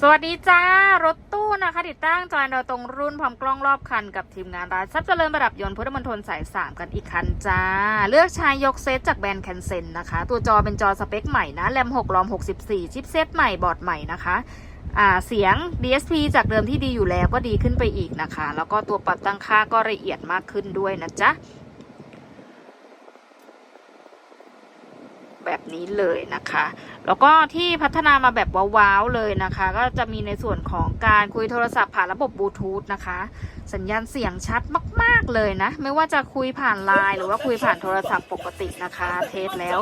สวัสดีจ้ารถตู้นะคะ ติดตั้งจอยดาวตรงรุ่นพร้อมกล้องรอบคันกับทีมงานร้านทรัพย์เจริญประดับยนต์พุทธมณฑลสาย3กันอีกคันจ้า เลือกใช้ยกเซตจากแบรนด์แคนเซนนะคะ ตัวจอเป็นจอสเปคใหม่นะแรม6รอม 64 ชิปเซตใหม่บอร์ดใหม่นะคะอ่าเสียง DSP จากเดิมที่ดีอยู่แล้วก็ดีขึ้นไปอีกนะคะ แล้วก็ตัวปรับตั้งค่าก็ละเอียดมากขึ้นด้วยนะจ๊ะ แบบนี้เลยนะคะ แล้วก็ที่พัฒนามาแบบว้าวๆเลยนะคะ ก็จะมีในส่วนของการคุยโทรศัพท์ผ่านระบบบลูทูธนะคะ สัญญาณเสียงชัดมาก ๆเลยนะ ไม่ว่าจะคุยผ่านไลน์หรือว่าคุยผ่านโทรศัพท์ปกตินะคะ เทสแล้ว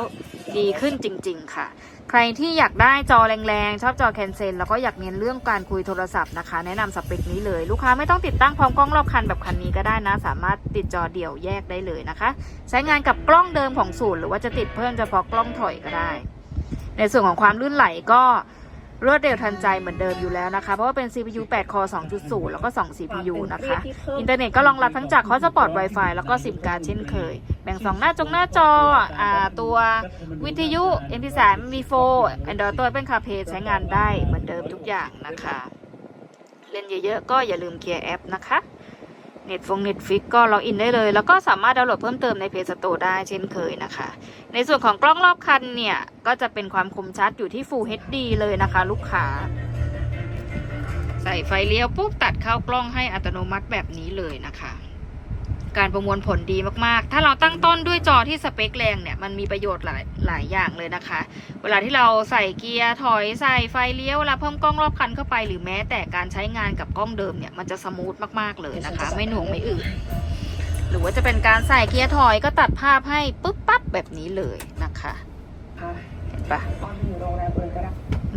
ดีขึ้นจริง ๆ ค่ะ ใครที่อยากได้จอแรงๆ ชอบจอแคนเซนแล้วก็อยากเน้นเรื่องการคุยโทรศัพท์นะคะ แนะนำสเปคนี้เลย ลูกค้าไม่ต้องติดตั้งพร้อมกล้องรอบคันแบบคันนี้ก็ได้นะ สามารถติดจอเดี่ยวแยกได้เลยนะคะ ใช้งานกับกล้องเดิมของศูนย์หรือว่าจะติดเพิ่มเฉพาะกล้องถอยก็ได้ ในส่วนของความลื่นไหลก็ รวดเร็วทันใจเหมือนเดิมอยู่แล้วนะคะ เพราะว่าเป็น CPU 8 Core 2.0 แล้วก็ 2 CPU นะคะ อินเทอร์เน็ตก็รองรับทั้งจาก Hotspot Wi-Fi แล้วก็ซิมการ์ดเช่นเคย แบ่ง 2 หน้าจงหน้าจออ่าตัววิทยุ MP3 M4 Android ตัวเป็นคาเพใช้งานได้เหมือนเดิมทุกอย่างนะคะ เล่นเยอะๆ ก็อย่าลืมเคลียร์แอปนะคะ เน็ตฟงเน็ตฟิกก็ล็อกอินได้เลย แล้วก็สามารถดาวน์โหลดเพิ่มเติมในเพจสโตได้เช่นเคยนะคะ ในส่วนของกล้องรอบคันเนี่ย ก็จะเป็นความคมชัดอยู่ที่ Full HD เลยนะคะ ลูกค้า ใส่ไฟเลี้ยวปุ๊บตัดเข้ากล้องให้อัตโนมัติแบบนี้เลยนะคะ การประมวลผลดีมากๆ ถ้าเราตั้งต้นด้วยจอที่สเปคแรงเนี่ยมันมีประโยชน์หลายหลายอย่างเลยนะคะ เวลาที่เราใส่เกียร์ถอยใส่ไฟเลี้ยวเวลาเพิ่มกล้องรอบคันเข้าไปหรือแม้แต่การใช้งานกับกล้องเดิมเนี่ยมันจะสมูทมากๆเลยนะคะ ไม่หน่วงไม่อืดหรือว่าจะเป็นการใส่เกียร์ถอยก็ตัดภาพให้ปุ๊บปั๊บแบบนี้เลยนะคะเห็นปะตอนอยู่โรงแรมอื่นก็ได้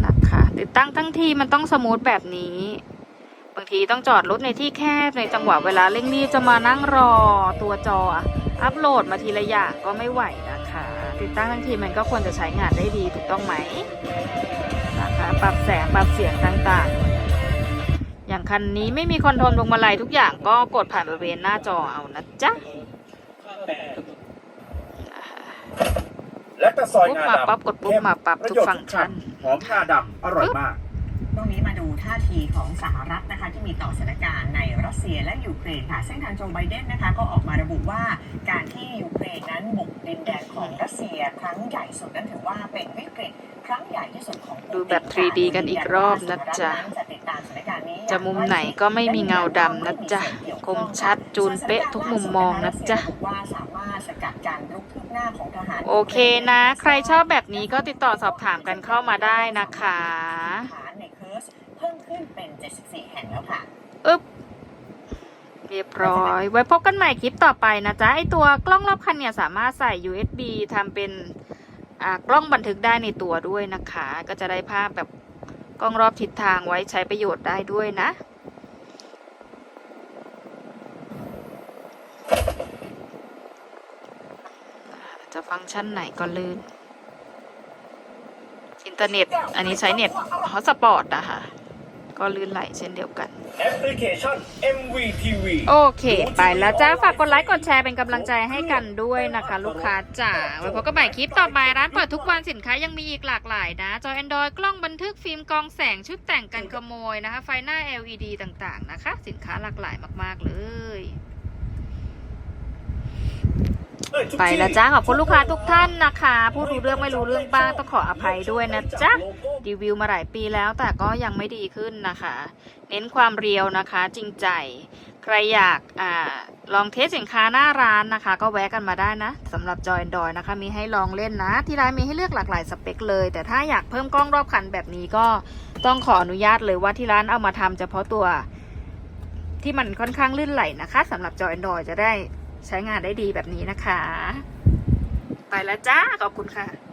นะคะติดตั้งทั้งทีมันต้องสมูทแบบนี้ บางทีต้องจอดรถในที่แคบในจังหวะเวลาเร่งรีบจะมานั่งรอตัวจออัพโหลดมาทีละอย่างก็ไม่ไหวนะคะ ติดตั้งทั้งทีมันก็ควรจะใช้งานได้ดีถูกต้องไหมนะคะปรับแสงปรับเสียงต่างๆ อย่างคันนี้ไม่มีคอนโทรลพวงมาลัยทุกอย่างก็กดผ่านบริเวณหน้าจอเอานะจ๊ะและตะซอยปุ๊บงามาดำปั๊บกดปุ๊บมาปั๊บทุกฟังก์ชันหอมงาดำอร่อยมาก ตรงนี้มาดูท่าทีของสหรัฐนะคะที่มีต่อสถานการณ์ในรัสเซียและยูเครนค่ะซึ่งทางโจไบเดนนะคะก็ออกมาระบุว่าการที่ยูเครนนั้นบุกดินแดนของรัสเซีย ครั้งใหญ่สุดนั้นถือว่าเป็นวิกฤตครั้งใหญ่ที่สุดของปูตินดูแบบ 3D กันอีกรอบนะจ๊ะจะติดตามสถานการณ์นี้จะมุมไหนก็ไม่มีเงาดำนะจ๊ะคมชัดจูนเป๊ะทุกมุมมองนะจ๊ะว่าสามารถสกัดการรุกคืบหน้าของทหารโอเคนะ ใครชอบแบบนี้ก็ติดต่อสอบถามกันเข้ามาได้นะคะ ขึ้นเป็น 74 แห่งแล้วค่ะ อึ๊บ เรียบร้อย ไว้พบกันใหม่คลิปต่อไปนะจ๊ะ ไอตัวกล้องรอบคันเนี่ยสามารถใส่ USB ทำเป็นอ่ากล้องบันทึกได้ในตัวด้วยนะคะ ก็จะได้ภาพแบบกล้องรอบทิศทางไว้ใช้ประโยชน์ได้ด้วยนะ จะฟังก์ชันไหนก็ลื่น อินเทอร์เน็ต อันนี้ใช้เน็ตฮอตสปอร์ตนะคะ ก็ลื่นไหลเช่นเดียวกันแอปพลิเคชัน MVTV โอเค ไปแล้วจ้าฝากกดไลค์กดแชร์เป็นกำลังใจให้กันด้วยนะคะ ลูกค้าจ๋าไว้พบกันใหม่คลิปต่อไปร้านเปิดทุกวันสินค้ายังมีอีกหลากหลายนะจอ Android กล้องบันทึกฟิล์มกรองแสงชุดแต่งกันขโมยนะคะ ไฟหน้า LED ต่างๆนะคะ สินค้าหลากหลายมากๆเลยเอ้ยทุก ไปแล้วจ้าขอบคุณลูกค้าทุกท่านนะคะผู้รู้เรื่องไม่รู้เรื่องบ้างต้องขออภัยด้วยนะจ๊ะรีวิวมาหลายปีแล้วแต่ก็ยังไม่ดีขึ้นนะคะ เน้นความเรียวนะคะ จริงใจ ใครอยากอ่าลองเทสสินค้าหน้าร้านนะคะ ก็แวะกันมาได้นะสำหรับจอยดอยนะคะ มีให้ลองเล่นนะ ที่ร้านมีให้เลือกหลากหลายสเปคเลย แต่ถ้าอยากเพิ่มกล้องรอบคันแบบนี้ก็ต้องขออนุญาตเลยว่าที่ร้านเอามาทำเฉพาะตัวที่มันค่อนข้างลื่นไหลนะคะสำหรับจอยดอยจะได้ ใช้งานได้ดีแบบนี้นะคะ ไปแล้วจ้า ขอบคุณค่ะ